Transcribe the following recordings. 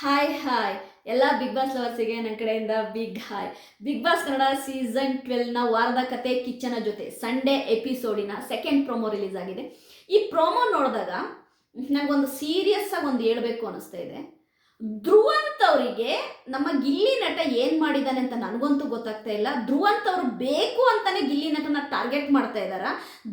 Hi hi ಎಲ್ಲ Bigg Boss ಲವರ್ಸಿಗೆ ನನ್ನ ಕಡೆಯಿಂದ big hi Bigg Boss Kannada season ಟ್ವೆಲ್ನ ವಾರದ ಕತೆ ಕಿಚ್ಚನ ಜೊತೆ ಸಂಡೇ ಎಪಿಸೋಡಿನ ಸೆಕೆಂಡ್ ಪ್ರೋಮೋ ರಿಲೀಸ್ ಆಗಿದೆ. ಈ ಪ್ರೋಮೋ ನೋಡಿದಾಗ ನನಗೊಂದು ಸೀರಿಯಸ್ ಆಗಿ ಒಂದು ಹೇಳ್ಬೇಕು ಅನಿಸ್ತಾ ಇದೆ. ಧ್ರುವಂತ್ ಅವರಿಗೆ ನಮ್ಮ ಗಿಲ್ಲಿ ನಟ ಏನ್ ಮಾಡಿದ್ದಾನೆ ಅಂತ ನನಗಂತೂ ಗೊತ್ತಾಗ್ತಾ ಇಲ್ಲ. ಧ್ರುವಂತ್ ಅವರು ಬೇಕು ಅಂತಾನೆ ಗಿಲ್ಲಿ ನಟನ ಟಾರ್ಗೆಟ್ ಮಾಡ್ತಾ ಇದಾರ.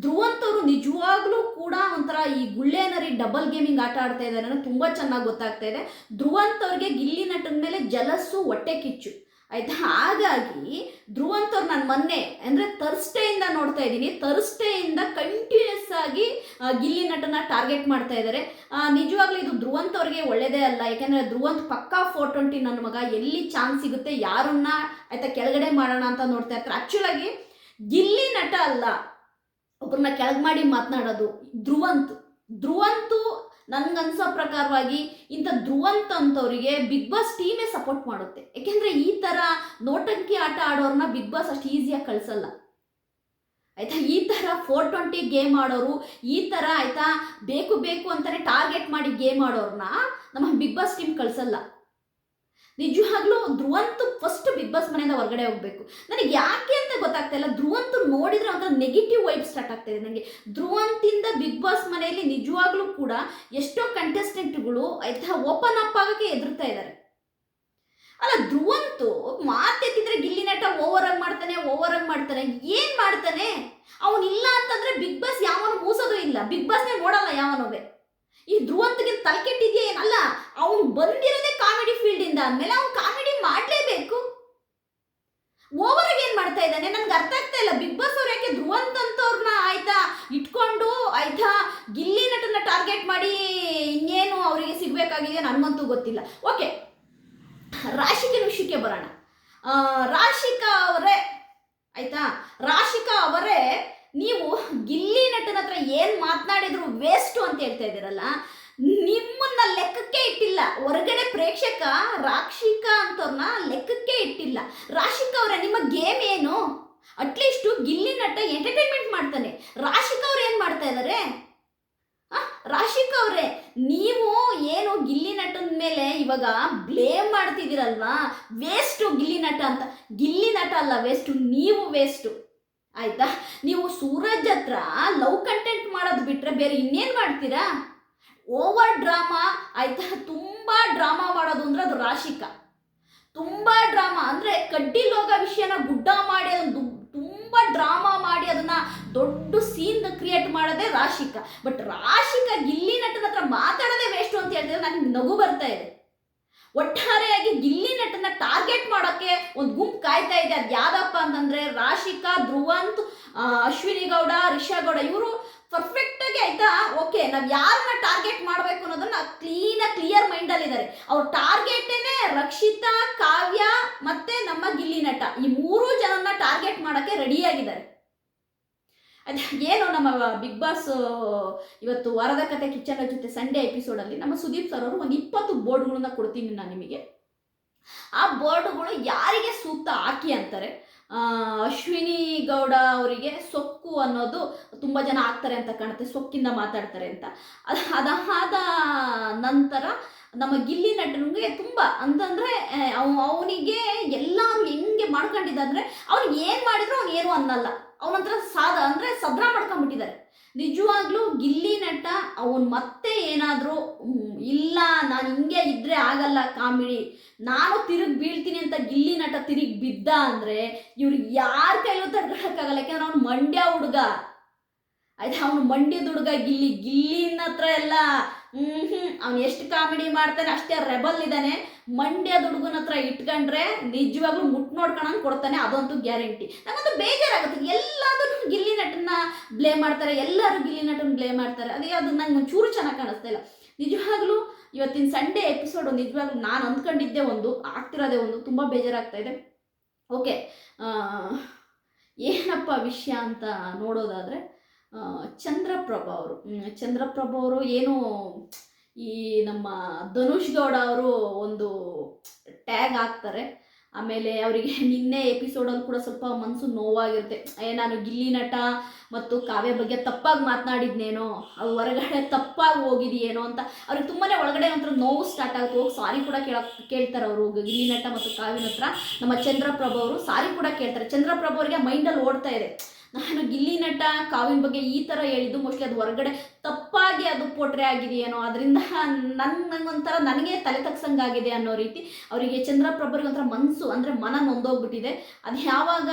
ಧ್ರುವಂತ್ ಅವರು ನಿಜವಾಗ್ಲೂ ಕೂಡ ಒಂಥರ ಈ ಗುಳ್ಳೆನರಿ ಡಬಲ್ ಗೇಮಿಂಗ್ ಆಟ ಆಡ್ತಾ ಇದ್ದಾರೆ ತುಂಬಾ ಚೆನ್ನಾಗಿ ಗೊತ್ತಾಗ್ತಾ ಇದೆ. ಧ್ರುವಂತ್ ಅವ್ರಿಗೆ ಗಿಲ್ಲಿ ನಟನ ಮೇಲೆ ಜಲಸ್ಸು ಹೊಟ್ಟೆ ಕಿಚ್ಚು. ಆಯ್ತಾ? ಹಾಗಾಗಿ ಧ್ರುವಂತವ್ರು ನಾನು ಮೊನ್ನೆ, ಅಂದರೆ ತರ್ಸ್ಟೆಯಿಂದ ನೋಡ್ತಾ ಇದ್ದೀನಿ. ತರ್ಸ್ಟೆಯಿಂದ ಕಂಟಿನ್ಯೂಸ್ ಆಗಿ ಗಿಲ್ಲಿ ನಟನ ಟಾರ್ಗೆಟ್ ಮಾಡ್ತಾ ಇದ್ದಾರೆ ನಿಜವಾಗ್ಲೂ ಇದು ಧ್ರುವಂತ್ ಅವ್ರಿಗೆ ಒಳ್ಳೇದೇ ಅಲ್ಲ. ಯಾಕೆಂದರೆ ಧ್ರುವಂತ್ ಪಕ್ಕಾ ಫೋರ್ ಟ್ವೆಂಟಿ ನನ್ನ ಮಗ. ಎಲ್ಲಿ ಚಾನ್ಸ್ ಸಿಗುತ್ತೆ, ಯಾರನ್ನ ಆಯ್ತಾ ಕೆಳಗಡೆ ಮಾಡೋಣ ಅಂತ ನೋಡ್ತಾ ಇರ್ತಾರೆ. ಆ್ಯಕ್ಚುಲಾಗಿ ಗಿಲ್ಲಿ ನಟ ಅಲ್ಲ. ಒಬ್ಬರನ್ನ ಕೆಳಗೆ ಮಾಡಿ ಮಾತನಾಡೋದು. ಧ್ರುವಂತ್. ಧ್ರುವಂತು ನನ್ಗನ್ಸೋ ಪ್ರಕಾರವಾಗಿ ಇಂಥ ಧ್ರುವಂತ್ ಅಂತವರಿಗೆ ಬಿಗ್ ಬಾಸ್ ಟೀಮೇ ಸಪೋರ್ಟ್ ಮಾಡುತ್ತೆ. ಯಾಕೆಂದ್ರೆ ಈ ಥರ ನೋಟಂಕಿ ಆಟ ಆಡೋರನ್ನ ಬಿಗ್ ಬಾಸ್ ಅಷ್ಟು ಈಸಿಯಾಗಿ ಕಳಿಸಲ್ಲ. ಆಯ್ತಾ? ಈ ಥರ ಫೋರ್ ಟ್ವೆಂಟಿ ಗೇಮ್ ಆಡೋರು, ಈ ಥರ ಆಯ್ತಾ? ಬೇಕು ಬೇಕು ಅಂತಾನೆ ಟಾರ್ಗೆಟ್ ಮಾಡಿ ಗೇಮ್ ಆಡೋರನ್ನ ನಮ್ಮ ಬಿಗ್ ಬಾಸ್ ಟೀಮ್ ಕಳಿಸಲ್ಲ. ನಿಜವಾಗ್ಲೂ ಧ್ರುವಂತು ಫಸ್ಟ್ ಬಿಗ್ ಬಾಸ್ ಮನೆಯಿಂದ ಹೊರಗಡೆ ಹೋಗ್ಬೇಕು. ನನಗೆ ಯಾಕೆ ಅಂತ ಗೊತ್ತಾಗ್ತಾ ಇಲ್ಲ. ಧ್ರುವಂತು ನೋಡಿದ್ರೆ ಒಂಥರ ನೆಗೆಟಿವ್ ವೈಬ್ ಸ್ಟಾರ್ಟ್ ಆಗ್ತಾ ಇದೆ ನನಗೆ ಧ್ರುವಂತಿಂದ ಬಿಗ್ ಬಾಸ್ ಮನೆಯಲ್ಲಿ ನಿಜವಾಗ್ಲೂ ಕೂಡ ಎಷ್ಟೋ ಕಂಟೆಸ್ಟೆಂಟ್ಗಳು ಆಯ್ತಾ ಓಪನ್ ಅಪ್ ಆಗೋಕ್ಕೆ ಎದುರ್ತಾ ಇದ್ದಾರೆ. ಅಲ್ಲ, ಧ್ರುವಂತು ಮಾತೆತ್ತಿದ್ರೆ ಗಿಲ್ಲಿ ನಟ ಓವರ್ ಆಗಿ ಮಾಡ್ತಾನೆ ಓವರ್ ಆಗಿ ಮಾಡ್ತಾನೆ, ಏನ್ ಮಾಡ್ತಾನೆ? ಅವನಿಲ್ಲ ಅಂತಂದ್ರೆ ಬಿಗ್ ಬಾಸ್ ಯಾವನು ಮೂಸೋದು ಇಲ್ಲ. ಬಿಗ್ ಬಾಸ್ನೇ ನೋಡಲ್ಲ ಯಾವನೋವೆ ಈ ಧ್ರುವಂತಗೆ ತಲೆ ಕೆಟ್ಟಿದ್ಯಾ ಏನಲ್ಲ? ಅವನು ಬಂದಿರೋದೇ ಕಾಮಿಡಿ ಫೀಲ್ಡ್ ಇಂದ. ಅಂದ್ಮೇಲೆ ಅವ್ನು ಕಾಮಿಡಿ ಮಾಡಲೇಬೇಕು. ಓವರ್ ಆಗಿ ಏನ್ ಮಾಡ್ತಾ ಇದ್ದಾನೆ? ನನ್ಗೆ ಅರ್ಥ ಆಗ್ತಾ ಇಲ್ಲ. ಬಿಗ್ ಬಾಸ್ ಅವ್ರು ಯಾಕೆ ಧ್ರುವಂತ ಅಂತವ್ರನ್ನ ಆಯ್ತಾ? ಇಟ್ಕೊಂಡು ಆಯ್ತಾ? ಗಿಲ್ಲಿ ನಟನ ಟಾರ್ಗೆಟ್ ಮಾಡಿ ಇನ್ನೇನು ಅವರಿಗೆ ಸಿಗ್ಬೇಕಾಗಿದೆ ನನ್ಗಂತೂ ಗೊತ್ತಿಲ್ಲ. ಓಕೆ ರಾಶಿಗೆ ವಿಷಯಕ್ಕೆ ಬರೋಣ. ರಾಶಿಕಾ ಅವರೇ ಆಯ್ತಾ ರಾಶಿಕಾ ಅವರೇ ನೀವು ಗಿಲ್ಲಿ ನಟನ ಹತ್ರ ಏನು ಮಾತನಾಡಿದ್ರು ವೇಸ್ಟು ಅಂತ ಹೇಳ್ತಾ ಇದ್ದೀರಲ್ಲ, ನಿಮ್ಮನ್ನ ಲೆಕ್ಕಕ್ಕೆ ಇಟ್ಟಿಲ್ಲ. ಹೊರಗಡೆ ಪ್ರೇಕ್ಷಕ ರಾಕ್ಷಿಕಾ ಅಂತವ್ರನ್ನ ಲೆಕ್ಕಕ್ಕೆ ಇಟ್ಟಿಲ್ಲ. ರಾಶಿಕ ಅವರ, ನಿಮ್ಮ ಗೇಮ್ ಏನು? ಅಟ್ಲೀಸ್ಟು ಗಿಲ್ಲಿ ನಟ ಎಂಟರ್ಟೈನ್ಮೆಂಟ್ ಮಾಡ್ತಾನೆ. ರಾಶಿಕಾ ಅವ್ರು ಏನು ಮಾಡ್ತಾ ಇದ್ದಾರೆ ರಾಶಿಕ ಅವರೇ, ನೀವು ಏನು ಗಿಲ್ಲಿ ನಟನ ಮೇಲೆ ಇವಾಗ ಬ್ಲೇಮ್ ಮಾಡ್ತಿದ್ದೀರಲ್ವಾ? ವೇಸ್ಟು ಗಿಲ್ಲಿ ನಟ ಅಂತ. ಗಿಲ್ಲಿ ನಟ ಅಲ್ಲ ವೇಸ್ಟು ನೀವು ವೇಸ್ಟು ಆಯ್ತಾ? ನೀವು ಸೂರಜ್ ಹತ್ರ ಲವ್ ಕಂಟೆಂಟ್ ಮಾಡೋದು ಬಿಟ್ರೆ ಬೇರೆ ಇನ್ನೇನು ಮಾಡ್ತೀರಾ? ಓವರ್ ಡ್ರಾಮಾ ಆಯ್ತಾ? ತುಂಬ ಡ್ರಾಮಾ ಮಾಡೋದು ಅಂದರೆ ಅದು ರಾಶಿಕ. ತುಂಬ ಡ್ರಾಮಾ ಅಂದರೆ ಕಡ್ಡಿ ಲೋಗ ವಿಷಯನ ಗುಡ್ಡ ಮಾಡಿ ಅದನ್ನು ತುಂಬ ಡ್ರಾಮಾ ಮಾಡಿ ಅದನ್ನ ದೊಡ್ಡ ಸೀನ್ ಕ್ರಿಯೇಟ್ ಮಾಡೋದೇ ರಾಶಿಕ. ಬಟ್ ರಾಶಿಕ ಗಿಲ್ಲಿ ನಟನ ಹತ್ರ ಮಾತಾಡೋದೇ ವೇಸ್ಟು ಅಂತ ಹೇಳಿದ್ರೆ ನನಗೆ ನಗು ಬರ್ತಾ ಇದೆ. ಒಟ್ಟಾರೆಯಾಗಿ ಗಿಲ್ಲಿ ನಟನ ಟಾರ್ಗೆಟ್ ಮಾಡೋಕ್ಕೆ ಒಂದು ಗುಂಪು ಕಾಯ್ತಾ ಇದೆ. ಅದು ಯಾವ್ದಪ್ಪ ಅಂತಂದ್ರೆ ರಾಶಿಕಾ, ಧ್ರುವಂತ್ ಅಶ್ವಿನಿ ಗೌಡ, ರಿಷಾ ಗೌಡ, ಇವರು ಪರ್ಫೆಕ್ಟ್ ಆಗಿ ಆಯ್ತಾ? ಓಕೆ ನಾವು ಯಾರನ್ನ ಟಾರ್ಗೆಟ್ ಮಾಡಬೇಕು ಅನ್ನೋದನ್ನ ಕ್ಲೀನಾಗಿ ಕ್ಲಿಯರ್ ಮೈಂಡ್ ಅಲ್ಲಿ ಮೈಂಡಲ್ಲಿದ್ದಾರೆ ಅವ್ರ ಟಾರ್ಗೆಟೇನೆ ರಕ್ಷಿತಾ, ಕಾವ್ಯ ಮತ್ತೆ ನಮ್ಮ ಗಿಲ್ಲಿ ನಟ ಈ ಮೂರು ಜನನ ಟಾರ್ಗೆಟ್ ಮಾಡೋಕ್ಕೆ ರೆಡಿಯಾಗಿದ್ದಾರೆ ಅದೇ ಏನು ನಮ್ಮ ಬಿಗ್ ಬಾಸ್ ಇವತ್ತು ವಾರದ ಕತೆ ಕಿಚನ್ ಜೊತೆ ಸಂಡೇ ಎಪಿಸೋಡಲ್ಲಿ ನಮ್ಮ ಸುದೀಪ್ ಸರ್ ಅವರು ಒಂದು ಇಪ್ಪತ್ತು ಬೋರ್ಡ್ಗಳನ್ನ ಕೊಡ್ತೀನಿ ನಾನು ನಿಮಗೆ. ಆ ಬೋರ್ಡ್ಗಳು ಯಾರಿಗೆ ಸೂಕ್ತ ಹಾಕಿ ಅಂತಾರೆ? ಅಶ್ವಿನಿ ಗೌಡ ಅವರಿಗೆ ಸೊಕ್ಕು ಅನ್ನೋದು ತುಂಬ ಜನ ಆಗ್ತಾರೆ ಅಂತ ಕಾಣುತ್ತೆ, ಸೊಕ್ಕಿಂದ ಮಾತಾಡ್ತಾರೆ ಅಂತ. ಅದು ಅದಾದ ನಂತರ ನಮ್ಮ ಗಿಲ್ಲಿ ನಟನಿಗೆ ತುಂಬ ಅಂತಂದರೆ ಅವನಿಗೆ ಎಲ್ಲರೂ ಹೆಂಗೆ ಮಾಡ್ಕೊಂಡಿದ್ದಂದ್ರೆ, ಅವ್ನಿಗೆ ಏನು ಮಾಡಿದ್ರು ಅವ್ನು ಏನು ಅನ್ನಲ್ಲ. ಅವನಂತರ ಸಾಧ ಅಂದರೆ ಸದ್ರ ಮಾಡ್ಕೊಂಡ್ಬಿಟ್ಟಿದ್ದಾರೆ. ನಿಜವಾಗ್ಲೂ ಗಿಲ್ಲಿ ನಟ, ಅವನ್ ಮತ್ತೆ ಏನಾದರೂ ಇಲ್ಲ, ನಾನು ಹಿಂಗೆ ಇದ್ರೆ ಆಗಲ್ಲ ಕಾಮಿಡಿ, ನಾನು ತಿರುಗಿ ಬೀಳ್ತೀನಿ ಅಂತ ಗಿಲ್ಲಿ ನಟ ತಿರುಗಿ ಬಿದ್ದ ಅಂದರೆ ಇವ್ರಿಗೆ ಯಾರ ಕೈಲೂ ತಡ್ಕೊಳಕ್ಕಾಗಲ್ಲ ಯಾಕಂದ್ರೆ ಅವ್ನು ಮಂಡ್ಯ ಹುಡುಗ. ಆಯ್ತಾ, ಅವನು ಮಂಡ್ಯದ ಹುಡುಗ ಗಿಲ್ಲಿ, ಗಿಲ್ಲಿನ ಹತ್ರ ಎಲ್ಲ ಹ್ಮ್ ಅವ್ನು ಎಷ್ಟು ಕಾಮಿಡಿ ಮಾಡ್ತಾನೆ, ಅಷ್ಟೇ ರೆಬಲ್ ಇದ್ದಾನೆ ಮಂಡ್ಯ ಹುಡುಗನ ಹತ್ರ ಇಟ್ಕೊಂಡ್ರೆ ನಿಜವಾಗ್ಲೂ ಮುಟ್ ನೋಡ್ಕೊಳಂಗೆ ಕೊಡ್ತಾನೆ, ಅದಂತೂ ಗ್ಯಾರಂಟಿ. ನಂಗಂತೂ ಬೇಜಾರಾಗುತ್ತೆ ಎಲ್ಲಾದ್ರೂ ಗಿಲ್ಲಿ ನಟನ ಬ್ಲೇಮ್ ಮಾಡ್ತಾರೆ, ಎಲ್ಲರೂ ಗಿಲ್ಲಿ ನಟನ ಬ್ಲೇಮ್ ಮಾಡ್ತಾರೆ. ಅದೇ ಅದು ನಂಗೆ ಒಂಚೂರು ಚೆನ್ನಾಗಿ ಕಾಣಿಸ್ತಾ ಇಲ್ಲ. ನಿಜವಾಗ್ಲೂ ಇವತ್ತಿನ ಸಂಡೇ ಎಪಿಸೋಡು ನಿಜವಾಗ್ಲೂ ನಾನು ಅಂದ್ಕೊಂಡಿದ್ದೆ ಒಂದು, ಆಗ್ತಿರೋದೇ ಒಂದು, ತುಂಬ ಬೇಜಾರಾಗ್ತಾ ಇದೆ. ಓಕೆ ಏನಪ್ಪ ವಿಷಯ ಅಂತ ನೋಡೋದಾದರೆ ಚಂದ್ರಪ್ರಭಾ ಅವರು. ಚಂದ್ರಪ್ರಭ ಅವರು ಏನು ಈ ನಮ್ಮ ಧನುಷ್ ಗೌಡ ಅವರು ಒಂದು ಟ್ಯಾಗ್ ಹಾಕ್ತಾರೆ. ಆಮೇಲೆ ಅವರಿಗೆ ನಿನ್ನೆ ಎಪಿಸೋಡಲ್ಲಿ ಕೂಡ ಸ್ವಲ್ಪ ಮನಸ್ಸು ನೋವಾಗಿರುತ್ತೆ. ಏ, ನಾನು ಗಿಲ್ಲಿ ನಟ ಮತ್ತು ಕಾವ್ಯ ಬಗ್ಗೆ ತಪ್ಪಾಗಿ ಮಾತನಾಡಿದ್ನೇನೋ ಅದು ಹೊರಗಡೆ ತಪ್ಪಾಗಿ ಹೋಗಿದೆಯೇನೋ ಅಂತ ಅವ್ರಿಗೆ ತುಂಬಾ ಒಳಗಡೆ ಒಂಥರ ನೋವು ಸ್ಟಾರ್ಟ್ ಆಗುತ್ತೆ. ಹೋಗಿ ಸಾರಿ ಕೂಡ ಕೇಳ, ಕೇಳ್ತಾರೆ ಅವರು. ಗಿಲ್ಲಿ ನಟ ಮತ್ತು ಕಾವ್ಯನ ಹತ್ರ ನಮ್ಮ ಚಂದ್ರಪ್ರಭ ಅವರು ಸಾರಿ ಕೂಡ ಕೇಳ್ತಾರೆ. ಚಂದ್ರಪ್ರಭ ಅವರಿಗೆ ಮೈಂಡಲ್ಲಿ ಓಡ್ತಾ ಇದೆ. ನಾನು ಗಿಲ್ಲಿ ನಟ ಕಾವಿನ ಬಗ್ಗೆ ಈ ಥರ ಹೇಳಿದ್ದು ಮೋಸ್ಟ್ಲಿ ಅದು ಹೊರಗಡೆ ತಪ್ಪಾಗಿ ಅದು ಪೋಟ್ರೆ ಆಗಿದೆಯೇನೋ ಅದರಿಂದ ನನ್ನ ನಂಗೊಂಥರ ನನಗೆ ತಲೆ ತಗ್ಸಂಗಾಗಿದೆ ಅನ್ನೋ ರೀತಿ ಅವರಿಗೆ ಚಂದ್ರಪ್ರಭರಿಗೆ ಒಂಥರ ಮನಸ್ಸು ಅಂದರೆ ಮನ ನೊಂದೋಗ್ಬಿಟ್ಟಿದೆ. ಅದು ಯಾವಾಗ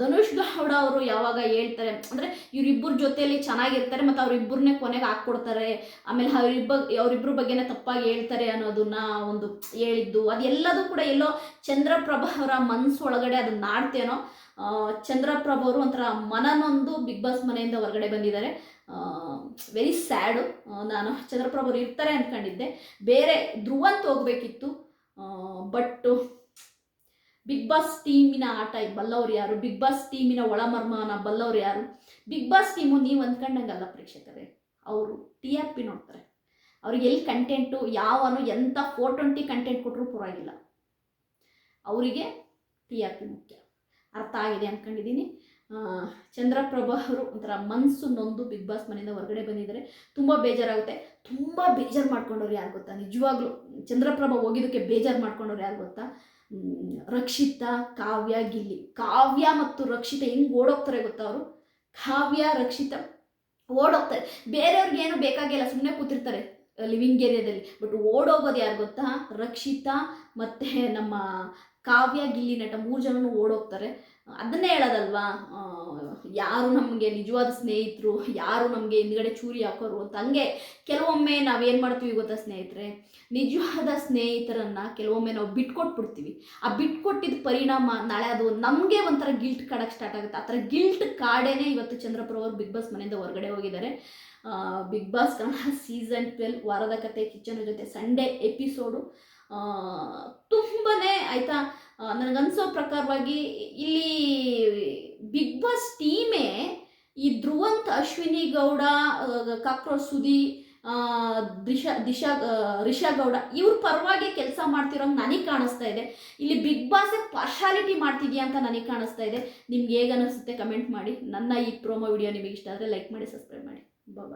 ಧನುಷ್ ಗೌಡ ಅವರು ಯಾವಾಗ ಹೇಳ್ತಾರೆ, ಅಂದರೆ ಇವರಿಬ್ಬರ ಜೊತೆಯಲ್ಲಿ ಚೆನ್ನಾಗಿರ್ತಾರೆ ಮತ್ತು ಅವರಿಬ್ಬರನ್ನೇ ಕೊನೆಗೆ ಹಾಕ್ಕೊಡ್ತಾರೆ. ಆಮೇಲೆ ಅವರಿಬ್ಬ ಅವರಿಬ್ಬರ ಬಗ್ಗೆನೇ ತಪ್ಪಾಗಿ ಹೇಳ್ತಾರೆ ಅನ್ನೋದನ್ನ ಒಂದು ಹೇಳಿದ್ದು. ಅದೆಲ್ಲದೂ ಕೂಡ ಎಲ್ಲೋ ಚಂದ್ರಪ್ರಭ ಅವರ ಮನಸ್ಸು ಒಳಗಡೆ ಅದನ್ನ ನಾಡ್ತೇನೋ ಚಂದ್ರಪ್ರಭ ಅವರು ಒಂಥರ ಮನನೊಂದು ಬಿಗ್ ಬಾಸ್ ಮನೆಯಿಂದ ಹೊರಗಡೆ ಬಂದಿದ್ದಾರೆ. ವೆರಿ ಸ್ಯಾಡು ನಾನು ಚಂದ್ರಪ್ರಭು ಅವರು ಇರ್ತಾರೆ ಅಂದ್ಕೊಂಡಿದ್ದೆ ಬೇರೆ ಧ್ರುವಂತ ಹೋಗ್ಬೇಕಿತ್ತು. ಬಟ್ ಬಿಗ್ ಬಾಸ್ ಟೀಮಿನ ಆಟ ಬಲ್ಲವ್ರು ಯಾರು? ಬಿಗ್ ಬಾಸ್ ಟೀಮಿನ ಒಳಮರ್ಮನ ಬಲ್ಲವ್ರು ಯಾರು? ಬಿಗ್ ಬಾಸ್ ಟೀಮು ನೀವು ಅಂದ್ಕೊಂಡಂಗಲ್ಲ ಪ್ರೇಕ್ಷಕರೇ. ಅವರು ಟಿ ಆರ್ ಪಿ ನೋಡ್ತಾರೆ. ಅವ್ರಿಗೆ ಎಲ್ಲಿ ಕಂಟೆಂಟು ಯಾವನು ಎಂಥ ಫೋರ್ ಟ್ವೆಂಟಿ ಕಂಟೆಂಟ್ ಕೊಟ್ಟರು ಪರವಾಗಿಲ್ಲ. ಅವರಿಗೆ ಟಿ ಆರ್ ಪಿ ಮುಖ್ಯ. ಅರ್ಥ ಆಗಿದೆ ಅಂದ್ಕೊಂಡಿದ್ದೀನಿ ಚಂದ್ರಪ್ರಭಾ ಅವರು ಒಂಥರ ಮನಸ್ಸು ನೊಂದು ಬಿಗ್ ಬಾಸ್ ಮನೆಯಿಂದ ಹೊರಗಡೆ ಬಂದಿದ್ದಾರೆ. ತುಂಬ ಬೇಜಾರಾಗುತ್ತೆ. ತುಂಬ ಬೇಜಾರು ಮಾಡ್ಕೊಂಡವ್ರು ಯಾರು ಗೊತ್ತಾ? ನಿಜವಾಗ್ಲೂ ಚಂದ್ರಪ್ರಭಾ ಹೋಗಿದ್ದಕ್ಕೆ ಬೇಜಾರು ಮಾಡ್ಕೊಂಡವ್ರು ಯಾರು ಗೊತ್ತಾ? ರಕ್ಷಿತಾ, ಕಾವ್ಯ, ಗಿಲ್ಲಿ. ಕಾವ್ಯ ಮತ್ತು ರಕ್ಷಿತ ಹೆಂಗೆ ಓಡೋಗ್ತಾರೆ ಗೊತ್ತಾ ಅವರು? ಕಾವ್ಯ, ರಕ್ಷಿತ ಓಡೋಗ್ತಾರೆ. ಬೇರೆಯವ್ರಿಗೆ ಏನು ಬೇಕಾಗಿಲ್ಲ ಸುಮ್ಮನೆ ಕೂತಿರ್ತಾರೆ ಲಿವಿಂಗ್ ಏರಿಯಾದಲ್ಲಿ. ಬಟ್ ಓಡೋಗೋದು ಯಾರು ಗೊತ್ತಾ? ರಕ್ಷಿತಾ ಮತ್ತು ನಮ್ಮ ಕಾವ್ಯ, ಗಿಲ್ಲಿ ನಟ ಮೂರು ಜನನು ಓಡೋಗ್ತಾರೆ. ಅದನ್ನೇ ಹೇಳೋದಲ್ವಾ? ಯಾರು ನಮಗೆ ನಿಜವಾದ ಸ್ನೇಹಿತರು, ಯಾರು ನಮಗೆ ಹಿಂದ್ಗಡೆ ಚೂರಿ ಹಾಕೋರು ಅಂತ. ಹಂಗೆ ಕೆಲವೊಮ್ಮೆ ನಾವೇನು ಮಾಡ್ತೀವಿ ಗೊತ್ತಾ ಸ್ನೇಹಿತರೆ? ನಿಜವಾದ ಸ್ನೇಹಿತರನ್ನ ಕೆಲವೊಮ್ಮೆ ನಾವು ಬಿಟ್ಕೊಟ್ಬಿಡ್ತೀವಿ. ಆ ಬಿಟ್ಕೊಟ್ಟಿದ್ದ ಪರಿಣಾಮ ನಾಳೆ ಅದು ನಮಗೆ ಒಂಥರ ಗಿಲ್ಟ್ ಕಾಡಕ್ಕೆ ಸ್ಟಾರ್ಟ್ ಆಗುತ್ತೆ. ಆ ಥರ ಗಿಲ್ಟ್ ಕಾಡೇನೆ ಇವತ್ತು ಚಂದ್ರಪುರ ಅವರು ಬಿಗ್ ಬಾಸ್ ಮನೆಯಿಂದ ಹೊರಗಡೆ ಹೋಗಿದ್ದಾರೆ. Bigg Boss Kannada season twelve ವಾರದ ಕತೆ ಕಿಚನ್ ಜೊತೆ ಸಂಡೇ ಎಪಿಸೋಡು ತುಂಬಾ ಆಯಿತಾ ನನಗನ್ಸೋ ಪ್ರಕಾರವಾಗಿ ಇಲ್ಲಿ ಬಿಗ್ ಬಾಸ್ ಟೀಮೇ ಈ ಧ್ರುವಂತ್, ಅಶ್ವಿನಿ ಗೌಡ ಕಾಕ್ರೋಚ್ ಸುದಿ ದಿಶಾ ದಿಶಾ ರಿಷಾ ಗೌಡ ಇವ್ರ ಪರವಾಗಿ ಕೆಲಸ ಮಾಡ್ತಿರೋಂಗೆ ನನಗೆ ಕಾಣಿಸ್ತಾ ಇದೆ. ಇಲ್ಲಿ ಬಿಗ್ ಬಾಸ್ ಪಾರ್ಶಾಲಿಟಿ ಮಾಡ್ತಿದ್ಯಾ ಅಂತ ನನಗೆ ಕಾಣಿಸ್ತಾ ಇದೆ. ನಿಮ್ಗೆ ಹೇಗೆ ಅನಿಸುತ್ತೆ ಕಮೆಂಟ್ ಮಾಡಿ. ನನ್ನ ಈ ಪ್ರೋಮೋ ವಿಡಿಯೋ ನಿಮಗೆ ಇಷ್ಟ ಆದರೆ ಲೈಕ್ ಮಾಡಿ ಸಬ್ಸ್ಕ್ರೈಬ್ ಮಾಡಿ. ಬಾಯ್